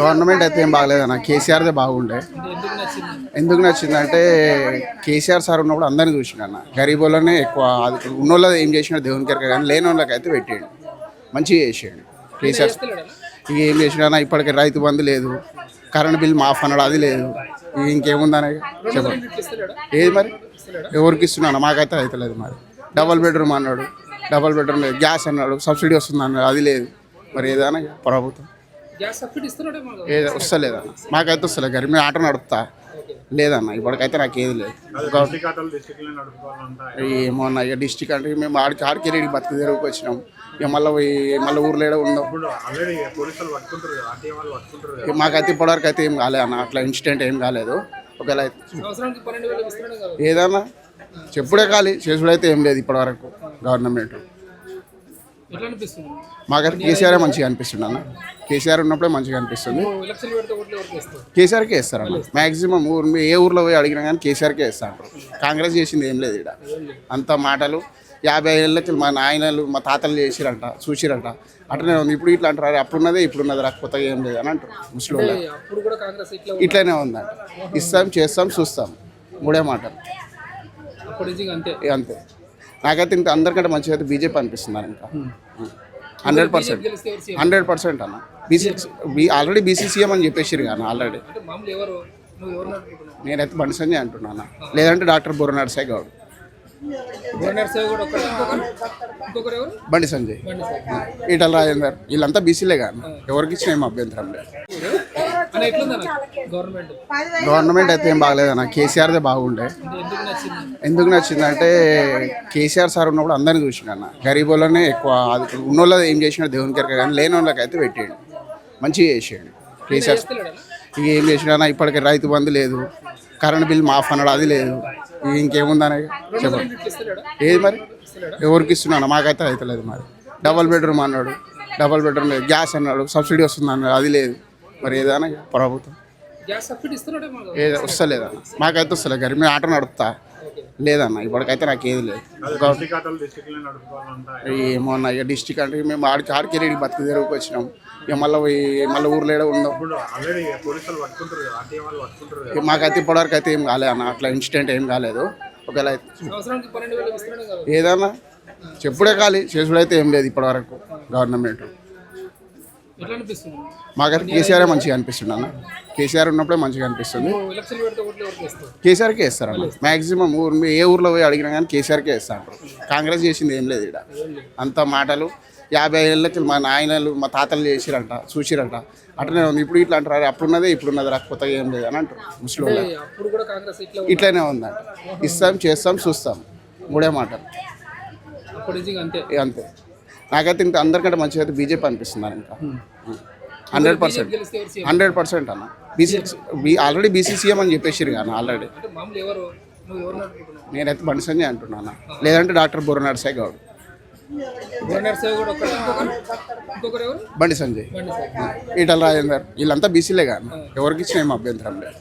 Government? అయితే ఏం బాగలేదన్న. కేసీఆర్దే బాగుండే. ఎందుకు నచ్చింది? ఎందుకు నచ్చిందంటే కేసీఆర్ సార్ ఉన్నప్పుడు అందరిని చూసిండు అన్న గరీబులనే ఎక్కువ అది ఉన్నోళ్ళది ఏం చేసినా దేవుని కెరక కానీ లేని వాళ్ళకి అయితే పెట్టాడు. మంచిగా చేసాడు. కేసీఆర్ ఇక ఏం చేసినా ఇప్పటికి రైతు బంధు లేదు. కరెంట్ బిల్ మాఫ్ అన్నాడు అది లేదు. ఇక ఇంకేముందని చెప్పండి. ఏది మరి? ఎవరికి ఇస్తున్నాను మాకైతే అవుతలేదు మరి. డబల్ బెడ్రూమ్ అన్నాడు. డబల్ బెడ్రూమ్ లేదు. గ్యాస్ అన్నాడు. సబ్సిడీ వస్తుంది అన్నాడు అది లేదు. మరి ఏదైనా ప్రభుత్వం. ఏది వస్తలేదన్న మాకైతే వస్తలేదు. గారి మీ ఆటో నడుపుతా. లేదన్న ఇప్పటికైతే నాకు ఏది లేదు ఏమో అన్న ఇక డిస్టిక్ అంటే మేము ఆడికి ఆడికి వెళ్ళి బతుకు వచ్చినాం. ఇక మళ్ళీ పోయి మళ్ళీ ఊర్లో ఏడో ఇక మాకైతే ఇప్పటివరకు అయితే ఏం కాలేదు అన్న అట్లా ఇన్సిడెంట్ ఏం కాలేదు. ఒకవేళ ఏదన్నా చెప్పుడే ఖాళీ చేసుడైతే ఏం లేదు ఇప్పటివరకు గవర్నమెంట్. మాకైతే కేసీఆర్ మంచిగా అనిపిస్తుంది అన్న. కేసీఆర్ ఉన్నప్పుడే మంచిగా అనిపిస్తుంది. కేసీఆర్కే వేస్తారు అన్న. మ్యాక్సిమం ఊరు ఏ ఊర్లో పోయి అడిగినా కానీ కేసీఆర్కే వేస్తారు. కాంగ్రెస్ చేసింది ఏం లేదు ఇక్కడ అంత మాటలు. యాభై ఏళ్ళకి మా నాయనలు మా తాతలు చేసిరంట చూసిరంట. అట్లనే ఉంది. ఇప్పుడు ఇట్లా అంటారు. అప్పుడున్నదే ఇప్పుడున్నది రా కొత్తగా ఏం లేదు అని అంటారు ముస్లిం ఏ, అప్పుడు కూడా కాంగ్రెస్ ఇట్లా ఇట్లనే ఉందంట. ఇస్తాం చేస్తాం చూస్తాం. మూడే మాటలు. అంతే. నాకైతే ఇంకా అందరికంటే మంచిగా అయితే బీజేపీ అనిపిస్తుంది అన్న ఇంకా. Hundred percent. హండ్రెడ్ పర్సెంట్ అన్న. బీసీ ఆల్రెడీ బీసీసీఎం అని చెప్పేసిరు కానీ ఆల్రెడీ. నేనైతే బండి సంజయ్ అంటున్నాను లేదంటే డాక్టర్ బుర్ర నరసాయి గౌడ్. బండి సంజయ్. ఈటల రాజేందర్. వీళ్ళంతా బీసీలే కానీ ఎవరికి ఇచ్చిన ఏం అభ్యంతరం లేదు. గవర్నమెంట్. అయితే ఏం బాగలేదన్న కేసీఆర్దే బాగుండే. ఎందుకు నచ్చింది? ఎందుకు నచ్చిందంటే కేసీఆర్ సార్ ఉన్నప్పుడు అందరిని చూసిండు అన్న. గరీబులనే ఎక్కువ ఉన్నోళ్ళది ఏం చేసినా దేవుని కెరక కానీ లేని వాళ్ళకి అయితే పెట్టాడు. మంచిగా చేసాడు. కేసీఆర్ ఇక ఏం చేసినా ఇప్పటికి రైతు బంధు లేదు. కరెంట్ బిల్ మాఫ్ అన్నాడు అది లేదు. ఇక ఇంకేముందని చెప్పండి ఏది మరి? ఎవరికి ఇస్తున్నాను మాకైతే అవుతలేదు మరి. డబల్ బెడ్రూమ్ అన్నాడు. డబల్ బెడ్రూమ్ లేదు. గ్యాస్ అన్నాడు. సబ్సిడీ వస్తుంది అన్నాడు. అది లేదు. మరి ఏదైనా ప్రభుత్వం. ఇస్తున్నాడే ఏది వస్తలేదన్న. మాకైతే వస్తలేదు. గారి మీ ఆటో నడుపుతా. లేదన్న ఇప్పటికైతే నాకు ఏది లేదు. ఏమో అన్న ఇక డిస్టిక్ అంటే మేము ఆడికి ఆడికి వెళ్ళి బతుకు తెరువుకి వచ్చినాం. ఇక మళ్ళీ పోయి మళ్ళీ ఊర్లో ఉందాం ఇక మాకైతే ఇప్పటివరకు అయితే ఏం కాలేదు అన్న అట్లా ఇన్సిడెంట్ ఏం కాలేదు. ఒకవేళ ఏదన్నా చెప్పుడే ఖాళీ చేసుడైతే ఏం లేదు ఇప్పటివరకు గవర్నమెంట్. మాకైతే కేసీఆర్ మంచిగా అనిపిస్తుంది అన్న. కేసీఆర్ ఉన్నప్పుడే మంచిగా అనిపిస్తుంది. కేసీఆర్కే వేస్తారు అన్న. మ్యాక్సిమం ఊరు ఏ ఊర్లో పోయి అడిగినా కానీ కేసీఆర్కే వేస్తారు. కాంగ్రెస్ చేసింది ఏం లేదు ఇక్కడ అంత మాటలు. యాభై ఏళ్ళకి మా నాయనలు మా తాతలు చేసిరంట చూసిరంట. అట్లనే ఉంది. ఇప్పుడు ఇట్లా అంటారు అప్పుడున్నదే ఇప్పుడున్నది రా. కొత్తగా ఏం లేదు అని అంటారు ముస్లిం ఏ, అప్పుడు కూడా కాంగ్రెస్ ఇట్లా ఇట్లనే ఉందంట. ఇస్తాం చేస్తాం చూస్తాం. మూడే మాటలు. అంతే. నాకైతే ఇంకా అందరికంటే మంచిగా అయితే బీజేపీ అనిపిస్తుంది అన్న ఇంకా. Hundred percent. హండ్రెడ్ పర్సెంట్ అన్న. బీసీ ఆల్రెడీ బీసీసీఎం అని చెప్పేసిరు కానీ ఆల్రెడీ. నేనైతే బండి సంజయ్ అంటున్నాను లేదంటే డాక్టర్ బుర్ర నరసాయి గౌడ్ బండి సంజయ్. ఈటల రాజేందర్. వీళ్ళంతా బీసీలే కానీ ఎవరికి ఇచ్చిన ఏం అభ్యంతరం లేదు.